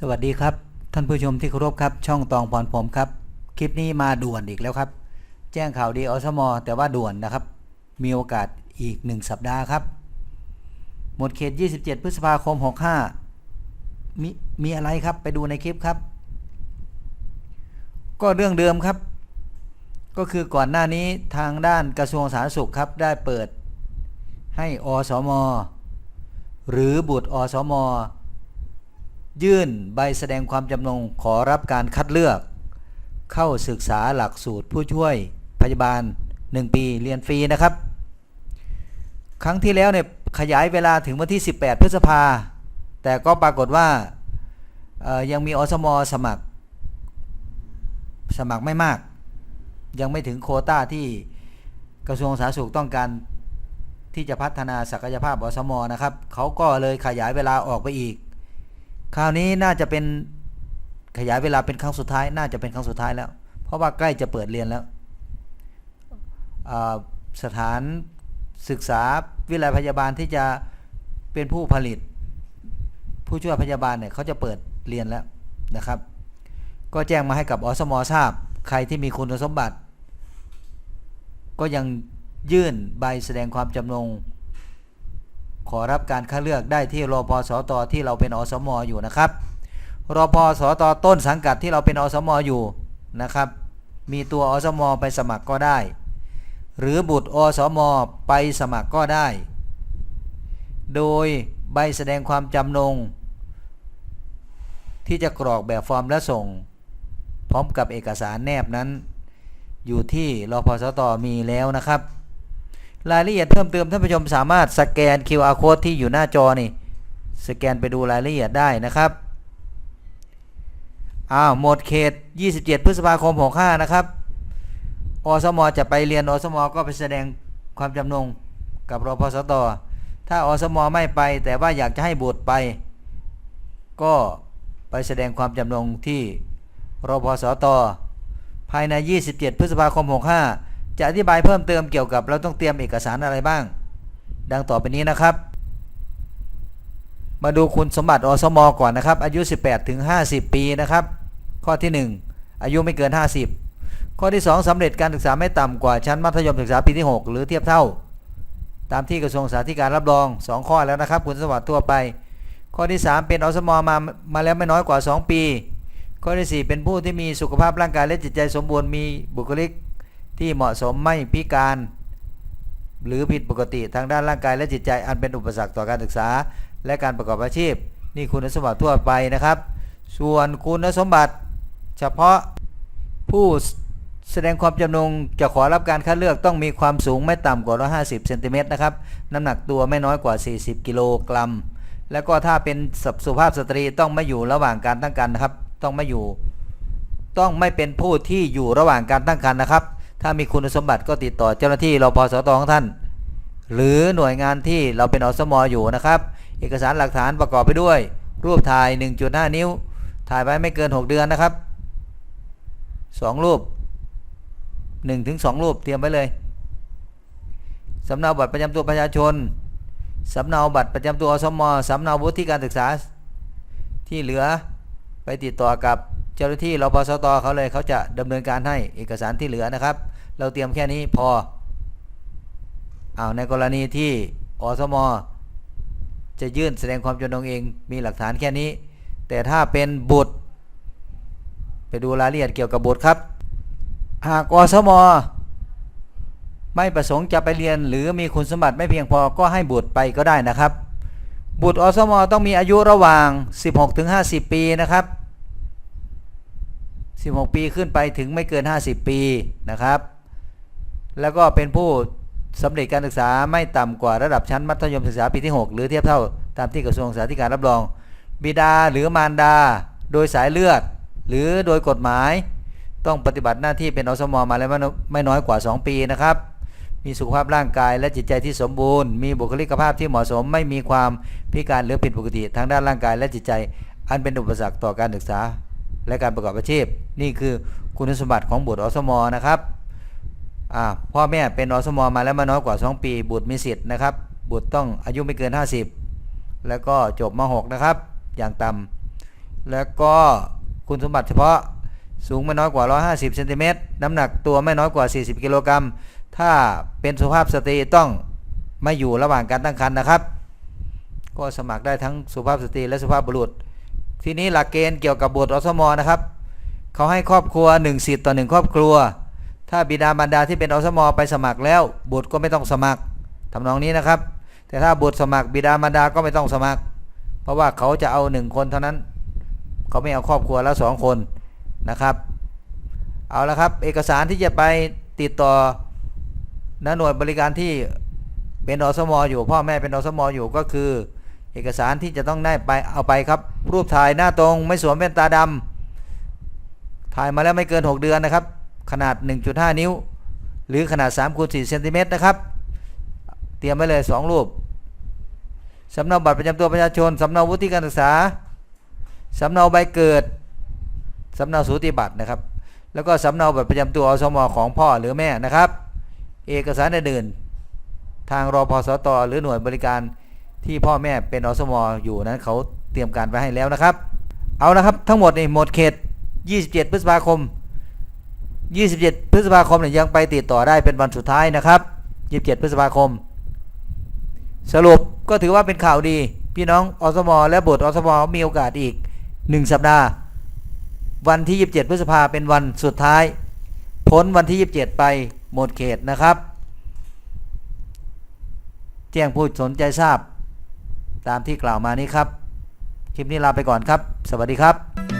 สวัสดีครับ ท่านผู้ชมที่เคารพครับ ช่องตองพรผมครับ คลิปนี้มาด่วนอีกแล้วครับ แจ้งข่าวดีอสมแต่ว่าด่วนนะครับ มีโอกาสอีก 1 สัปดาห์ครับ หมดเขต 27 พฤษภาคม 65 มีมีอะไรครับไปดูในคลิปครับ ก็เรื่องเดิมครับ ก็คือก่อนหน้านี้ทางด้านกระทรวงสาธารณสุขครับ ได้เปิดให้อสม หรือบุตรอสม ยื่นใบแสดงความจำนงขอรับการคัดเลือก เข้าศึกษาหลักสูตรผู้ช่วยพยาบาล 1 ปีเรียนฟรีนะครับ ครั้งที่แล้วเนี่ยขยายเวลาถึงวันที่ 18 พฤษภา แต่ก็ปรากฏว่ายังมีอสมสมัคร สมัครไม่มาก ยังไม่ถึงโคต้าที่กระทรวงสาธารณสุขต้องการที่จะพัฒนาศักยภาพอสมนะครับเขาก็เลยขยายเวลาออกไปอีก คราวนี้น่าจะเป็นขยายเวลาเป็นครั้งสุดท้าย น่าจะเป็นครั้งสุดท้ายแล้ว เพราะว่าใกล้จะเปิดเรียนแล้ว สถานศึกษาวิทยาลัยพยาบาลที่จะเป็นผู้ผลิต ผู้ช่วยพยาบาลเนี่ยเขาจะเปิดเรียนแล้วนะครับ ก็แจ้งมาให้กับอสมทราบ ใครที่มีคุณสมบัติ ก็ยังยื่นใบแสดงความจำนง ขอรับการคัดเลือกได้ที่รอพสตที่เราเป็นอสมอยู่นะครับรอพสตต้นสังกัดที่เราเป็นอสมอยู่นะครับ มีตัวอสมอไปสมัครก็ได้ หรือบุตรอสมอไปสมัครก็ได้ โดยใบแสดงความจำนง ที่จะกรอกแบบฟอร์มและส่ง พร้อมกับเอกสารแนบนั้น อยู่ที่รอพสตมีแล้วนะครับ รายละเอียดเพิ่มเติมท่านผู้ชมสามารถสแกน QR code ที่อยู่หน้าจอนี่ สแกนไปดูรายละเอียดได้นะครับอ้าวหมดเขต 27 พฤษภาคม65นะครับอสมจะไปเรียนอสมก็ไปแสดงความจำนงกับรพสตถ้าอสมไม่ไปแต่ว่าอยากจะให้บุตรไป ก็ไปแสดงความจำนงที่รพสตภายใน 27 พฤษภาคม 65 จะอธิบายเพิ่มเติมเกี่ยวกับเราต้องเตรียมเอกสารอะไรบ้าง ดังต่อไปนี้นะครับ มาดูคุณสมบัติอสมอก่อนนะครับ อายุ 18ถึง50 ปีนะครับ ข้อที่ 1 อายุไม่เกิน 50 ข้อที่ 2สำเร็จการศึกษาไม่ต่ำกว่าชั้นมัธยมศึกษาปีที่ 6 หรือเทียบเท่า ตามที่กระทรวงสาธารณสุขรับรอง 2 ข้อแล้วนะครับ คุณสมบัติทั่วไป ข้อที่ 3 เป็นอสมอมามาแล้วไม่น้อยกว่า 2 ปี ข้อที่ 4 เป็นผู้ที่มีสุขภาพร่างกายและจิตใจสมบูรณ์มีบุคลิก ที่เหมาะสมไม่พิการ หรือผิดปกติทางด้านร่างกายและจิตใจอันเป็นอุปสรรคต่อการศึกษา และการประกอบอาชีพ นี่คุณสมบัติทั่วไปนะครับ ส่วนคุณสมบัติ เฉพาะผู้แสดงความจำนงจะขอรับการคัดเลือกต้องมีความสูงไม่ต่ำกว่า 150 เซนติเมตรนะครับ น้ำหนักตัวไม่น้อยกว่า 40 กิโลกรัม แล้วก็ถ้าเป็นสุภาพสตรีต้องไม่อยู่ระหว่างการตั้งครรภ์นะครับ ต้องไม่อยู่ ต้องไม่เป็นผู้ที่อยู่ระหว่างการตั้งครรภ์นะครับ ถ้ามีคุณสมบัติก็ติดต่อเจ้าหน้าที่รพสตของท่าน หรือหน่วยงานที่เราเป็นอสมอยู่นะครับ เอกสารหลักฐานประกอบไปด้วย รูปถ่าย 1.5 นิ้ว ถ่ายไว้ไม่เกิน 6 เดือนนะครับ 2 รูป 1-2ถึง2รูปเตรียมไว้เลยสำเนาบัตรประจำตัวประชาชนสำเนาบัตรประจำตัวอสมสำเนาวุฒิการศึกษา ที่เหลือไปติดต่อกับ เจ้าหน้าที่รพสตเขาเลยเขาจะดำเนินการให้เอกสารที่เหลือนะครับ เราเตรียมแค่นี้พอเอาในกรณีที่อสมจะยื่นแสดงความจำนงเองมีหลักฐานแค่นี้ แต่ถ้าเป็นบุตร ไปดูรายละเอียดเกี่ยวกับบุตรครับ หากอสมไม่ประสงค์จะไปเรียน หรือมีคุณสมบัติไม่เพียงพอก็ให้บุตรไปก็ได้นะครับ บุตรอสมต้องมีอายุระหว่าง 16-50 ปีนะครับ 16 ปีขึ้นไปถึงไม่เกิน 50 ปีนะครับ แล้วก็เป็นผู้สำเร็จการศึกษาไม่ต่ำกว่าระดับชั้นมัธยมศึกษาปีที่ 6 หรือเทียบเท่าตามที่กระทรวงศึกษาธิการรับรอง บิดาหรือมารดา โดยสายเลือด หรือโดยกฎหมาย ต้องปฏิบัติหน้าที่เป็นอสมมาแล้วไม่น้อยกว่า 2 ปีนะครับมีสุขภาพร่างกายและจิตใจที่สมบูรณ์ มีบุคลิกภาพที่เหมาะสม ไม่มีความพิการหรือผิดปกติ ทางด้านร่างกายและจิตใจ อันเป็นอุปสรรคต่อการศึกษา และการประกอบอาชีพ นี่คือคุณสมบัติของบุตรอสมนะครับพ่อแม่เป็นอสมมาแล้วม่น้อยกว่า 2 ปี บุตรมีสิทธิ์นะครับ บุตรต้องอายุไม่เกิน 50 แล้วก็จบม .6 นะครับ อย่างต่แล้วก็คุณสมบัติเฉพาะสูงไม่น้อยกว่า 150เซนติเมตรน้ำหนักตัวไม่น้อยกว่า 40 กิโลกรัมถ้าเป็นสุภาพสตรีต้องไม่อยู่ระหว่างการตั้งครรภ์นะครับ ก็สมัครได้ทั้งสุภาพสตรีและสุภาพบุรุษ ทีนี้หลักเกณฑ์เกี่ยวกับบุตรอสมนะครับเขาให้ครอบครัว1สิทธิ์ต่อ1ครอบครัว ถ้าบิดามารดาที่เป็นอสมไปสมัครแล้วบุตรก็ไม่ต้องสมัครทำนองนี้นะครับ แต่ถ้าบุตรสมัครบิดามารดาก็ไม่ต้องสมัคร เพราะว่าเขาจะเอาหนึ่งคนเท่านั้นเขาไม่เอาครอบครัวละสองคนนะครับ เอาละครับ เอกสารที่จะไปติดต่อณหน่วยบริการที่เป็นอสมอยู่ พ่อแม่เป็นอสมอยู่ก็คือ เอกสารที่จะต้องได้ไปเอาไปครับ รูปถ่ายหน้าตรงไม่สวมแว่นตาดำถ่ายมาแล้วไม่เกิน 6 เดือนนะครับ ขนาด 1.5 นิ้ว หรือขนาด3คูณ4เซนติเมตรนะครับ เตรียมไว้เลย 2 รูปสำเนาบัตรประจำตัวประชาชนสำเนาวุฒิการศึกษาสำเนาใบเกิดสำเนาสูติบัตรนะครับ แล้วก็สำเนาบัตรประจำตัวอสมของพ่อหรือแม่นะครับ เอกสารอื่นทางรอพสตหรือหน่วยบริการที่พ่อแม่เป็นอสมอยู่นั้นเขา ตรียมการไว้ให้แล้วนะครับ เอาละครับทั้งหมดนี่หมดเขต 27 พฤษภาคม 27 พฤษภาคมเนี่ยยังไปติดต่อได้เป็นวันสุดท้ายนะครับ 27 พฤษภาคม สรุปก็ถือว่าเป็นข่าวดี พี่น้องอสมและบุตรอสมมีโอกาสอีก 1 สัปดาห์ วันที่ 27 พฤษภาเป็นวันสุดท้าย พ้นวันที่ 27 ไปหมดเขตนะครับแจ้งผู้สนใจทราบ ตามที่กล่าวมานี้ครับ คลิปนี้ลาไปก่อนครับ สวัสดีครับ